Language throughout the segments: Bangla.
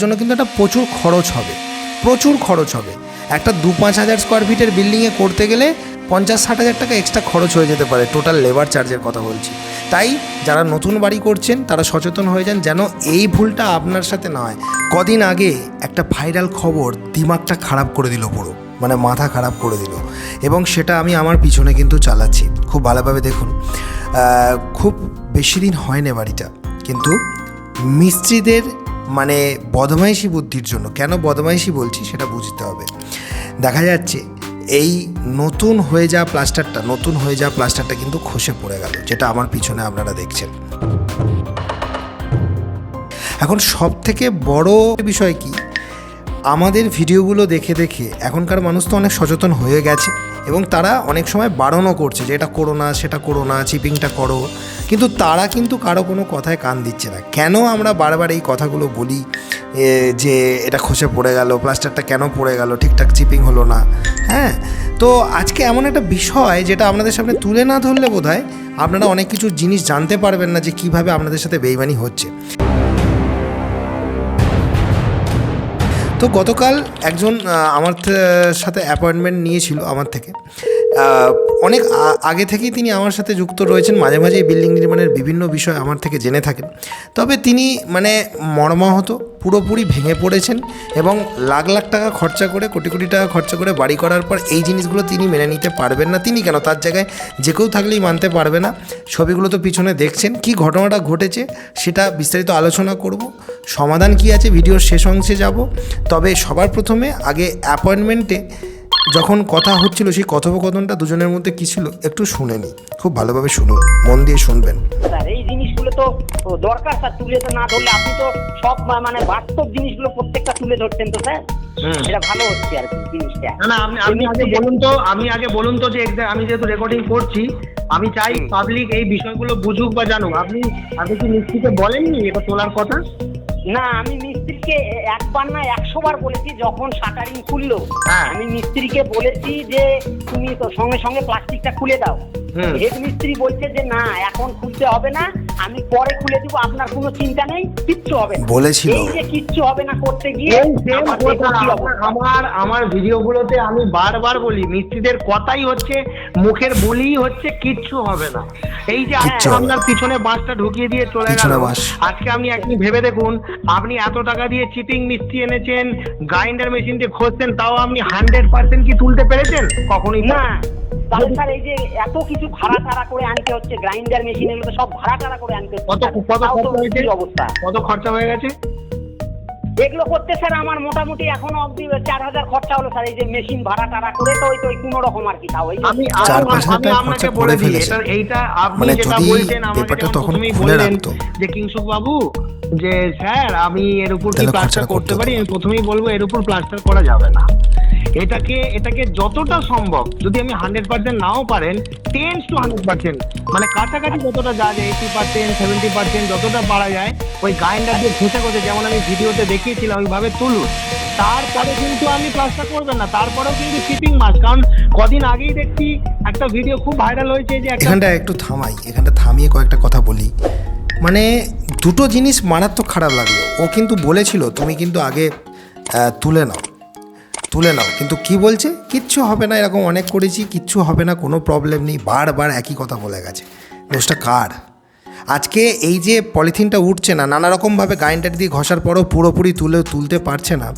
জন্য কিন্তু একটা প্রচুর খরচ হবে, প্রচুর খরচ হবে। একটা দু পাঁচ হাজার স্কোয়ার ফিটের বিল্ডিংয়ে করতে গেলে পঞ্চাশ ষাট হাজার টাকা এক্সট্রা খরচ হয়ে যেতে পারে টোটাল লেবার চার্জের কথা বলছি। তাই যারা নতুন বাড়ি করছেন, তারা সচেতন হয়ে যান যেন এই ভুলটা আপনার সাথে না হয়। কদিন আগে একটা ভাইরাল খবর দিমাগটা খারাপ করে দিল পুরো মানে মাথা খারাপ করে দিল। এবং সেটা আমি আমার পিছনে কিন্তু চালাচ্ছি, খুব ভালোভাবে দেখুন। খুব বেশি দিন হয়নি বাড়িটা, কিন্তু মিস্ত্রিদের মানে বদমাইশি বুদ্ধির জন্য। কেন বদমাইশি বলছি সেটা বুঝতে হবে। দেখা যাচ্ছে এই নতুন হয়ে যাওয়া প্লাস্টারটা, নতুন হয়ে যাওয়া প্লাস্টারটা কিন্তু খসে পড়ে গেল, যেটা আমার পিছনে আপনারা দেখছেন। এখন সব থেকে বড় বিষয় কি? আমাদের ভিডিওগুলো দেখে দেখে এখনকার মানুষ তো অনেক সচেতন হয়ে গেছে এবং তারা অনেক সময় বারণও করছে যে এটা করো না, সেটা করো না, চিপিংটা করো। কিন্তু তারা কিন্তু কারও কোনো কথায় কান দিচ্ছে না। কেন আমরা বারবার এই কথাগুলো বলি যে এটা খসে পড়ে গেল, প্লাস্টারটা কেন পড়ে গেল, ঠিকঠাক চিপিং হলো না? হ্যাঁ? তো আজকে এমন একটা বিষয় যেটা আপনাদের সামনে তুলে না ধরলে বোধ আপনারা অনেক কিছু জিনিস জানতে পারবেন না যে কীভাবে আপনাদের সাথে বেইমানি হচ্ছে। তো গতকাল একজন আমার সাথে অ্যাপয়েন্টমেন্ট নিয়েছিল আমার থেকে। অনেক আগে থেকেই তিনি আমার সাথে যুক্ত রয়েছেন। মাঝে মাঝে এই বিল্ডিং নির্মাণের বিভিন্ন বিষয় আমার থেকে জেনে থাকেন। তবে তিনি মানে মর্মাহত, পুরোপুরি ভেঙে পড়েছেন এবং লাখ লাখ টাকা খরচা করে, কোটি কোটি টাকা খরচা করে বাড়ি করার পর এই জিনিসগুলো তিনি মেনে নিতে পারবেন না। তিনি কেন? তার জায়গায় যে কেউ থাকলেই মানতে পারবে না। ছবিগুলো তো পিছনে দেখছেন। কি ঘটনাটা ঘটেছে সেটা বিস্তারিত আলোচনা করব। সমাধান কি আছে? ভিডিওর শেষ অংশে যাব। তবে সবার প্রথমে আগে অ্যাপয়েন্টমেন্টে যখন কথা হচ্ছিল সেই কথোপকথনটা দুজনের মধ্যে কি ছিল একটু শুনে নিই খুব ভালোভাবে শুনুন মন দিয়ে শুনবেন। এই জিনিসগুলো তো দরকার স্যার তুলে তো না ধরলে আপনি তো সব মানে বাস্তব জিনিসগুলো প্রত্যেকটা তুলে ধরছেন তো স্যার? এটা ভালো হচ্ছে আর কি জিনিসটা। না না আপনি আপনি আগে বলুন তো আমি আগে বলুন তো যে আমি যেহেতু রেকর্ডিং করছি আমি চাই পাবলিক এই বিষয়গুলো বুঝুক বা জানুক। আপনি আপনি কি মিস্ত্রিকে বলেননি এটা তোলার কথা? না আমি মিস্ত্রিকে একবার না একশো বার বলেছি যখন শাটারিং খুললো। হ্যাঁ। আমি মিস্ত্রিকে বলেছি যে তুমি তো সঙ্গে সঙ্গে প্লাস্টিকটা খুলে দাও। হেড মিস্ত্রি বলছে যে না এখন খুলতে হবে না। আমি পরে খুলে দিব আপনার কোনো চিন্তা নেই কিচ্ছু হবে না। বলেছিল। এই যে কিচ্ছু হবে না করতে গিয়ে আমার কথা, আমার- আমার আমার ভিডিওগুলোতে আমি বারবার বলি মিস্ত্রিদের কথাই হচ্ছে মুখের বলিই হচ্ছে কিচ্ছু হবে না। এই যে আজকে আপনার পিছনে বাঁশটা ঢুকিয়ে দিয়ে চলে গেল। আজকে আপনি আপনি ভেবে দেখুন আপনি এত টাকা দিয়ে চিটিং মিস্ত্রি এনেছেন গ্রাইন্ডার মেশিন দিয়ে খসছেন তাও আপনি হান্ড্রেড পার্সেন্ট কি তুলতে পেরেছেন? কখনোই না। স্যার এই যে এত কিছু ভাড়া টাড়া করে আনতে হচ্ছে গ্রাইন্ডার মেশিন এগুলো সব ভাড়া টাড়া করে আনতে হচ্ছে। কত কত খরচা হয়েছে? অবস্থা? কত খরচা হয়ে গেছে? এগুলো করতে স্যার আমার মোটামুটি এখনও অবধি চার হাজার খরচা হলো স্যার এই যে মেশিন ভাড়া টাড়া করে তো ওই তো ওই কোনো রকম আর কি তাও। আমি আমি- আপনাকে বলে দিই। এটা এইটা আপনি মানে যেটা বলছেন আমাকে তখন বললেন রাখতো। যে কিংসুক বাবু যে স্যার আমি এর উপর কি প্লাস্টার করতে পারি? আমি প্রথমেই বলব এর উপর প্লাস্টার করা যাবে না। এটাকে এটাকে যতটা সম্ভব, যদি আমি হান্ড্রেড পার্সেন্ট নাও পারেন টেন টু হান্ড্রেড পার্সেন্ট মানে কাছাকাছি যতটা যা যায় এইটি পার্সেন্ট সেভেন্টি পার্সেন্ট যতটা পারা যায়, ওই গ্রাইন্ডার দিয়ে ঘষে ঘষে, যেমন আমি ভিডিওতে দেখিয়েছিলাম, ওইভাবে তুলুন। তারপরে কিন্তু আপনি প্লাস্টার করবেন না, তারপরেও কিন্তু শিপিং মাস কারণ কদিন আগেই দেখছি একটা ভিডিও খুব ভাইরাল হয়েছে যে এখানটা একটু থামাই, এখানটা থামিয়ে কয়েকটা কথা বলি। মানে দুটো জিনিস মারাত্মক খারাপ লাগল। ও কিন্তু বলেছিল, তুমি কিন্তু আগে তুলে নাও। তুলে নাও। কিন্তু কি বলছে? কিচ্ছু হবে না, এরকম অনেক করেছি, কিচ্ছু হবে না, কোনো প্রবলেম নেই। বারবার একই কথা বলে গেছে। দোষটা কার? আজকে এই যে পলিথিনটা উঠছে না, নানা রকমভাবে গ্রাইন্ডার দিয়ে ঘষার পরও পুরোপুরি তুলে, তুলতে পারছে না।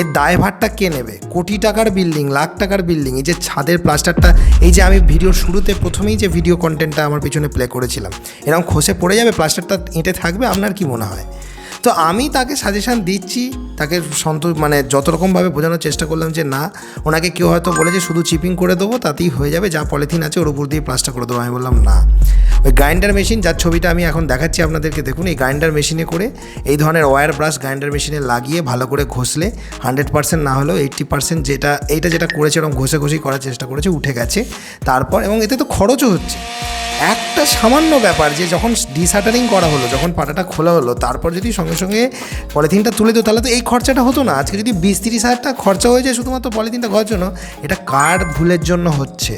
এর দায়ভারটা কে নেবে? কোটি টাকার বিল্ডিং লাখ টাকার বিল্ডিং এই যে ছাদের প্লাস্টারটা এই যে আমি ভিডিওর শুরুতে প্রথমেই যে ভিডিও কন্টেন্টটা আমার পিছনে প্লে করেছিলাম, এরকম খসে পড়ে যাবে প্লাস্টারটা এঁটে থাকবে, আপনার কি মনে হয়? তো আমি তাকে সাজেশান দিচ্ছি, তাকে সন্তোষ মানে যত রকমভাবে বোঝানোর চেষ্টা করলাম যে না, ওনাকে কেউ হয়তো বলেছে শুধু চিপিং করে দেবো, তাতেই হয়ে যাবে, যা পলিথিন আছে ওর উপর দিয়ে প্লাস্টার করে দেবো। আমি বললাম না। ওই গ্রাইন্ডার মেশিন যার ছবিটা আমি এখন দেখাচ্ছি আপনাদেরকে, দেখুন এই গ্রাইন্ডার মেশিনে করে এই ধরনের ওয়্যার ব্রাশ গ্রাইন্ডার মেশিনে লাগিয়ে ভালো করে ঘষলে হান্ড্রেড পার্সেন্ট না হলেও এইট্টি পার্সেন্ট যেটা, এইটা যেটা করেছে এরকম ঘষে ঘষেই করার চেষ্টা করেছে, উঠে গেছে। তারপর এবং এতে তো খরচও হচ্ছে। একটা সামান্য ব্যাপার যে যখন ডিসাটারিং করা হলো, যখন পাটাটা খোলা হলো, তারপর যদি সঙ্গে সঙ্গে সঙ্গে পলিথিনটা তুলে দিও, তাহলে তো এই খরচাটা হতো না। আজকে যদি বিশ তিরিশ হাজার টাকা খরচা হয়ে যায় শুধুমাত্র পলিথিনটা ঘর জন্য এটা কার ভুলের জন্য হচ্ছে?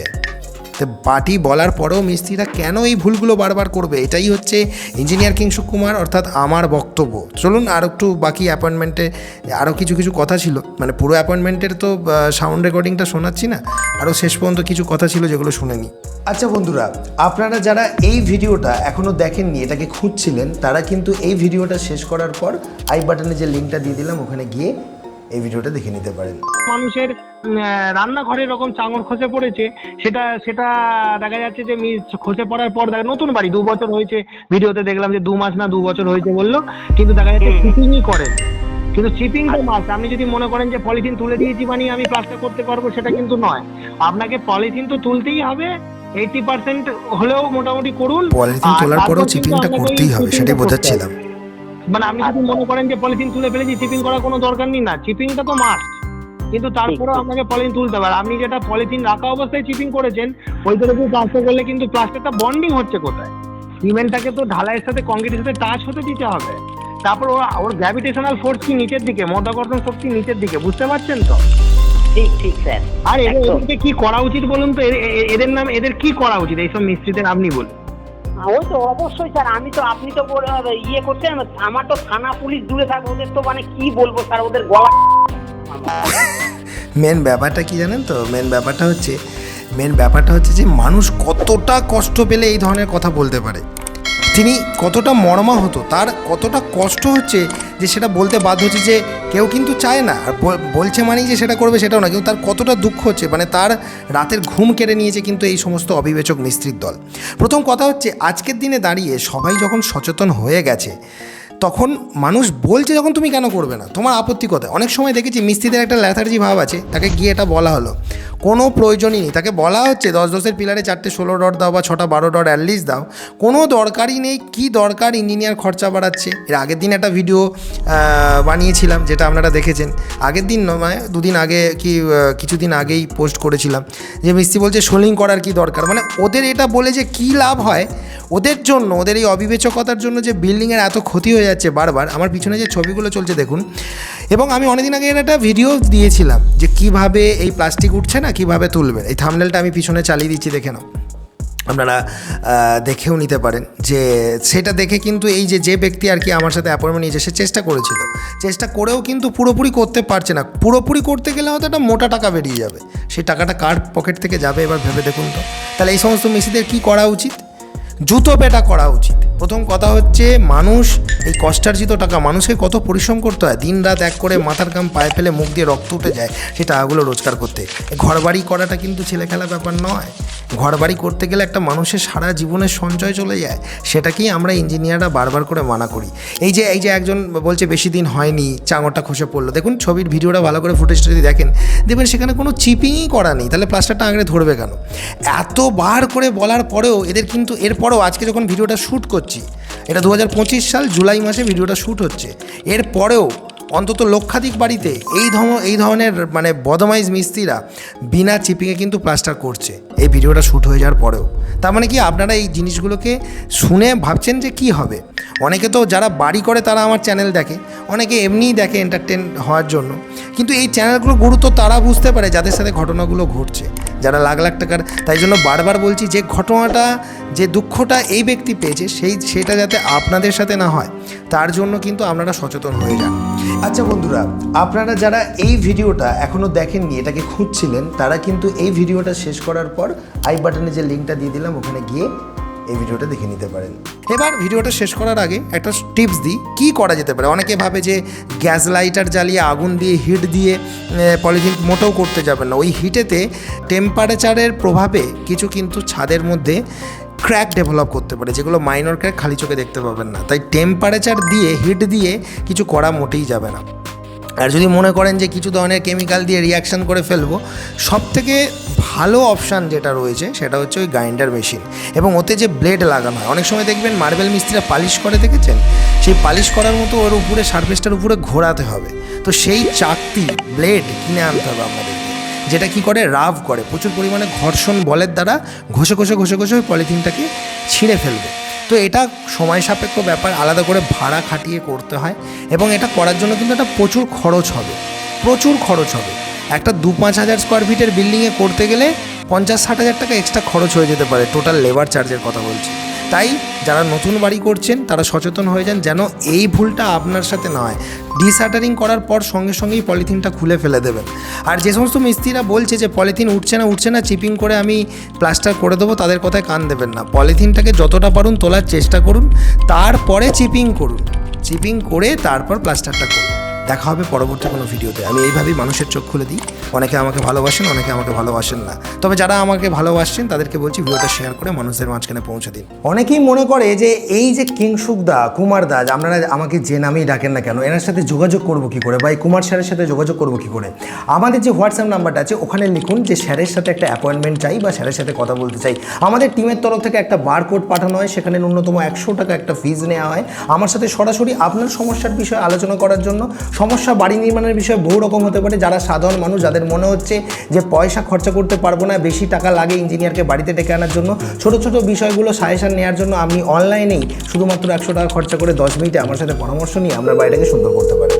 তো পার্টি বলার পরেও মিস্ত্রিরা কেন এই ভুলগুলো বারবার করবে? এটাই হচ্ছে ইঞ্জিনিয়ার কিংসু কুমার অর্থাৎ আমার বক্তব্য। চলুন আর একটু বাকি অ্যাপয়েন্টমেন্টে আরও কিছু কিছু কথা ছিল। মানে পুরো অ্যাপয়েন্টমেন্টের তো সাউন্ড রেকর্ডিংটা শোনাচ্ছি না। আরও শেষ পর্যন্ত কিছু কথা ছিল যেগুলো শুনেনি আচ্ছা বন্ধুরা, আপনারা যারা এই ভিডিওটা এখনও দেখেননি, এটাকে খুঁজছিলেন, তারা কিন্তু এই ভিডিওটা শেষ করার পর আই বাটনে যে লিঙ্কটা দিয়ে দিলাম, ওখানে গিয়ে এই ভিডিওটা দেখে নিতে পারেন। মানুষের রান্নাঘরে এরকম চাঙর খসে পড়েছে সেটা সেটা দেখা যাচ্ছে যে খসে পড়ার পর দেখা নতুন বাড়ি দু বছর হয়েছে ভিডিওতে দেখলাম যে দু মাস না দু বছর হয়েছে বলল কিন্তু দেখা যাচ্ছে চিপিংই করেন কিন্তু চিপিংটা মাস আপনি যদি মনে করেন যে পলিথিন তুলে দিয়েছি মানে আমি প্লাস্টার করতে পারব সেটা কিন্তু নয়। আপনাকে পলিথিন তো তুলতেই হবে এইটি পার্সেন্ট হলেও মোটামুটি করুন। পলিথিন তোলার পরেও চিপিংটা করতেই হবে সেটাই বোঝাচ্ছিলাম। মানে আপনি যদি মনে করেন যে পলিথিন তুলে ফেলেছি চিপিং করার কোনো দরকার নেই। না চিপিংটা তো মাস্ট কিন্তু তারপরেও আপনাকে পলিথিন তুলতে হবে। আপনি যেটা পলিথিন রাখা অবস্থায় চিপিং করেছেন ওইটা যদি প্লাস্টার করলে কিন্তু প্লাস্টারটা বন্ডিং হচ্ছে কোথায়? সিমেন্টটাকে তো ঢালাইয়ের সাথে কংক্রিটের সাথে টাচ হতে দিতে হবে। তারপর ওর ওর গ্র্যাভিটেশনাল ফোর্স কি নিচের দিকে? মধ্যাকর্ষণ শক্তি নিচের দিকে? বুঝতে পারছেন তো? ঠিক ঠিক স্যার আর এদের। এদেরকে কি করা উচিত বলুন তো? এদের নাম এদের কি করা উচিত? এইসব মিস্ত্রিদের আপনি বলুন। ওই তো অবশ্যই স্যার, আমি তো, আপনি তো ইয়ে করছেন, আমার তো থানা পুলিশ দূরে থাকবে ওদের তো মানে কি বলব স্যার, ওদের গলা মেন ব্যাপারটা কি জানেন তো? মেন ব্যাপারটা হচ্ছে মেন ব্যাপারটা হচ্ছে যে মানুষ কতটা কষ্ট পেলে এই ধরনের কথা বলতে পারে। তিনি কতটা মর্মা হতো তার কতটা কষ্ট হচ্ছে যে সেটা বলতে বাধ্য হচ্ছে যে কেউ কিন্তু চায় না। আর বলছে মানেই যে সেটা করবে সেটাও না, কিন্তু তার কতটা দুঃখ হচ্ছে মানে তার রাতের ঘুম কেড়ে নিয়েছে কিন্তু এই সমস্ত অবিবেচক মিস্ত্রির দল। প্রথম কথা হচ্ছে, আজকের দিনে দাঁড়িয়ে সবাই যখন সচেতন হয়ে গেছে তখন মানুষ বলছে যখন তুমি কেন করবে না? তোমার আপত্তি কোথায়? অনেক সময় দেখেছি মিস্ত্রিদের একটা ল্যাথার্জি ভাব আছে, তাকে গিয়ে এটা বলা হলো। কোনো প্রয়োজনই নেই। তাকে বলা হচ্ছে, দশ দশের পিলারে চারটে ষোলো ডট দাও বা ছটা বারো ডট অ্যাটলিস্ট দাও। কোনো দরকারই নেই, কি দরকার ইঞ্জিনিয়ার খরচা বাড়াচ্ছে। এর আগের দিন একটা ভিডিও বানিয়েছিলাম, যেটা আপনারা দেখেছেন। আগের দিন নয় দুদিন আগে কি কিছুদিন আগেই পোস্ট করেছিলাম। যে মিস্ত্রি বলছে সোলিং করার কি দরকার? মানে ওদের এটা বলে যে কী লাভ হয়, ওদের জন্য, ওদের এই অবিবেচকতার জন্য যে বিল্ডিংয়ের এত ক্ষতি হয়ে যাচ্ছে বারবার, আমার পিছনে যে ছবিগুলো চলছে দেখুন। এবং আমি অনেকদিন আগে একটা ভিডিও দিয়েছিলাম যে কীভাবে এই প্লাস্টিক উঠছে না, কীভাবে তুলবে। এই থামনেলটা আমি পিছনে চালিয়ে দিচ্ছি, দেখে নাও। আপনারা দেখেও নিতে পারেন যে সেটা দেখে কিন্তু এই যে যে ব্যক্তি আর কি আমার সাথে অ্যাপয়েন্টমেন্ট নিয়েছে, সে চেষ্টা করেছিল। চেষ্টা করেও কিন্তু পুরোপুরি করতে পারছে না। পুরোপুরি করতে গেলে হয়তো একটা মোটা টাকা বেরিয়ে যাবে। সেই টাকাটা কার পকেট থেকে যাবে, এবার ভেবে দেখুন তো। তাহলে এই সমস্ত মেসিদের কী করা উচিত? জুতো পেটা করা উচিত। প্রথম কথা হচ্ছে, মানুষ এই কষ্টার্জিত টাকা, মানুষকে কত পরিশ্রম করতে হয়? দিন রাত এক করে মাথার কাম পায়ে ফেলে মুখ দিয়ে রক্ত উঠে যায়, সেই টাকাগুলো রোজগার করতে। ঘর বাড়ি করাটা কিন্তু ছেলে খেলা ব্যাপার নয়। ঘর বাড়ি করতে গেলে একটা মানুষের সারা জীবনের সঞ্চয় চলে যায়, সেটাকেই আমরা ইঞ্জিনিয়াররা বারবার করে মানা করি। এই যে এই যে একজন বলছে, বেশি দিন হয়নি, চাঙরটা খসে পড়ল। দেখুন, ছবির ভিডিওটা ভালো করে ফুটেজটা যদি দেখেন, দেখবেন সেখানে কোনো চিপিংই করা নেই। তাহলে প্লাস্টারটা আঁকড়ে ধরবে কেন? এতবার করে বলার পরেও এদের কিন্তু এরপরেও আজকে যখন ভিডিওটা শ্যুট করছি, এটা দু হাজার পঁচিশ সাল জুলাই মাসে ভিডিওটা শ্যুট হচ্ছে, এরপরেও অন্তত লক্ষাধিক বাড়িতে এই ধরন এই ধরনের মানে বদমাইজ মিস্ত্রিরা বিনা চিপিংয়ে কিন্তু প্লাস্টার করছে। এই ভিডিওটা শ্যুট হয়ে যাওয়ার পরেও। তার মানে কি আপনারা এই জিনিসগুলোকে শুনে ভাবছেন যে কি হবে? অনেকে তো যারা বাড়ি করে তারা আমার চ্যানেল দেখে, অনেকে এমনিই দেখে এন্টারটেন হওয়ার জন্য। কিন্তু এই চ্যানেলগুলো গুরুত্ব তারা বুঝতে পারে যাদের সাথে ঘটনাগুলো ঘটছে। যারা লাখ লাখ টাকার, তাই জন্য বারবার বলছি যে ঘটনাটা, যে দুঃখটা এই ব্যক্তি পেয়েছে, সেই, সেটা যাতে আপনাদের সাথে না হয়, তার জন্য কিন্তু আপনারা সচেতন হয়ে যান। আচ্ছা বন্ধুরা, আপনারা যারা এই ভিডিওটা এখনও দেখেননি, এটাকে খুঁজছিলেন, তারা কিন্তু এই ভিডিওটা শেষ করার পর আই বাটনে যে লিঙ্কটা দিয়ে দিলাম, ওখানে গিয়ে এই ভিডিওটা দেখে নিতে পারেন। এবার ভিডিওটা শেষ করার আগে একটা টিপস দিই, কী করা যেতে পারে? অনেকে ভাবে যে গ্যাস লাইটার জ্বালিয়ে, আগুন দিয়ে, হিট দিয়ে পলিথিন মোটেও করতে যাবেন না। ওই হিটেতে টেম্পারেচারের প্রভাবে কিছু কিন্তু ছাদের মধ্যে ক্র্যাক ডেভেলপ করতে পারে, যেগুলো মাইনর ক্র্যাক খালি চোখে দেখতে পাবেন না। তাই টেম্পারেচার দিয়ে হিট দিয়ে কিছু করা মোটেই যাবে না। আর যদি মনে করেন যে কিছু ধরনের কেমিক্যাল দিয়ে রিয়াকশন করে ফেলব সব থেকে ভালো অপশান যেটা রয়েছে সেটা হচ্ছে ওই গ্রাইন্ডার মেশিন এবং ওতে যে ব্লেড লাগানো হয়, অনেক সময় দেখবেন মার্বেল মিস্ত্রিরা পালিশ করে, দেখেছেন? সেই পালিশ করার মতো ওর উপরে সারফেসটার উপরে ঘোরাতে হবে। তো সেই চাকতি ব্লেড কিনে আনতে হবে আমাদের। যেটা কি করে? রাভ করে। প্রচুর পরিমাণে ঘর্ষণ বলের দ্বারা ঘষে ঘষে ঘষে ঘষে পলিথিনটাকে ছিঁড়ে ফেলবে। তো এটা সময় সাপেক্ষ ব্যাপার, আলাদা করে ভাড়া খাটিয়ে করতে হয় এবং এটা করার জন্য কিন্তু একটা প্রচুর খরচ হবে। প্রচুর খরচ হবে। একটা দু পাঁচ হাজার স্কোয়ার ফিটের বিল্ডিংয়ে করতে গেলে পঞ্চাশ, ষাট হাজার টাকা এক্সট্রা খরচ হয়ে যেতে পারে। টোটাল লেবার চার্জের কথা বলছি। তাই যারা নতুন বাড়ি করছেন, তারা সচেতন হয়ে যান যেন এই ভুলটা আপনার সাথে না হয়। ডিসাটারিং করার পর সঙ্গে সঙ্গেই পলিথিনটা খুলে ফেলে দেবেন। আর যে সমস্ত মিস্ত্রিরা বলছে যে পলিথিন উঠছে না উঠছে না, চিপিং করে আমি প্লাস্টার করে দেবো, তাদের কথায় কান দেবেন না। পলিথিনটাকে যতটা পারুন তোলার চেষ্টা করুন, তারপরে চিপিং করুন। চিপিং করে তারপর প্লাস্টারটা করুন। দেখা হবে পরবর্তী কোনো ভিডিওতে। আমি এইভাবেই মানুষের চোখ খুলে দিই। অনেকে আমাকে ভালোবাসেন, অনেকে আমাকে ভালোবাসেন না। তবে যারা আমাকে ভালোবাসছেন, তাদেরকে বলছি ভিডিওটা শেয়ার করে মানুষদের মাঝখানে পৌঁছে দিন। অনেকেই মনে করে যে এই যে কিংসুক দা কুমার দা, আপনারা আমাকে যে নামেই ডাকেন না কেন, এনার সাথে যোগাযোগ করব কি করে? বা এই কুমার স্যারের সাথে যোগাযোগ করব কি করে? আমাদের যে হোয়াটসঅ্যাপ নাম্বারটা আছে, ওখানে লিখুন যে স্যারের সাথে একটা অ্যাপয়েন্টমেন্ট চাই বা স্যারের সাথে কথা বলতে চাই। আমাদের টিমের তরফ থেকে একটা বারকোড পাঠানো হয়, সেখানে ন্যূনতম একশো টাকা একটা ফিজ নেওয়া হয়। আমার সাথে সরাসরি আপনার সমস্যার বিষয়ে আলোচনা করার জন্য সমস্যা বাড়ি নির্মাণের বিষয়ে বহু রকম হতে পারে, যারা সাধারণ মানুষ, যাদের মনে হচ্ছে যে পয়সা খরচা করতে পারব না, বেশি টাকা লাগে ইঞ্জিনিয়ারকে বাড়িতে ডেকে আনার জন্য। ছোট ছোট বিষয়গুলো সাজেশন নেওয়ার জন্য আপনি অনলাইনেই শুধুমাত্র একশো টাকা খরচা করে দশ মিনিটে আমার সাথে পরামর্শ নিয়ে আপনার বাড়িটাকে সুন্দর করতে পারি।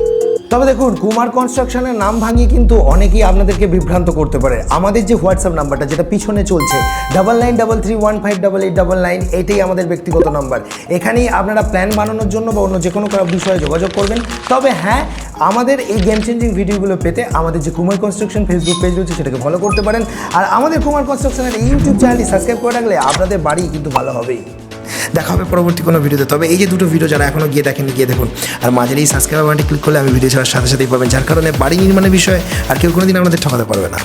তবে দেখুন কুমার কনস্ট্রাকশনের নাম ভাঙিয়ে কিন্তু অনেকেই আপনাদেরকে বিভ্রান্ত করতে পারে। আমাদের যে হোয়াটসঅ্যাপ নাম্বারটা, যেটা পিছনে চলছে double nine double three one five double eight double nine এটাই আমাদের ব্যক্তিগত নাম্বার। এখানেই আপনারা প্ল্যান বানানোর জন্য বা অন্য যে কোনো বিষয়ে যোগাযোগ করবেন। তবে হ্যাঁ আমাদের এই গেম চেঞ্জিং ভিডিওগুলো পেতে আমাদের যে কুমার কনস্ট্রাকশন ফেসবুক পেজ রয়েছে সেটাকে ফলো করতে পারেন। আর আমাদের কুমার কনস্ট্রাকশনের ইউটিউব চ্যানেলটি সাবস্ক্রাইব করে রাখলে আপনাদের বাড়ি কিন্তু ভালো হবেই। দেখা হবে পরবর্তী কোনো ভিডিওতে তবে এই যে দুটো ভিডিও যারা এখনও গিয়ে দেখেন গিয়ে দেখুন। আর মাঝের এই সাবস্ক্রাইব বাটনটি ক্লিক করলে আমি ভিডিও ছাড়ার সাথে সাথেই পাবেন, যার কারণে বাড়ি নির্মাণের বিষয়ে আর কেউ কোনোদিন আমাদের ঠকাতে পারবে না।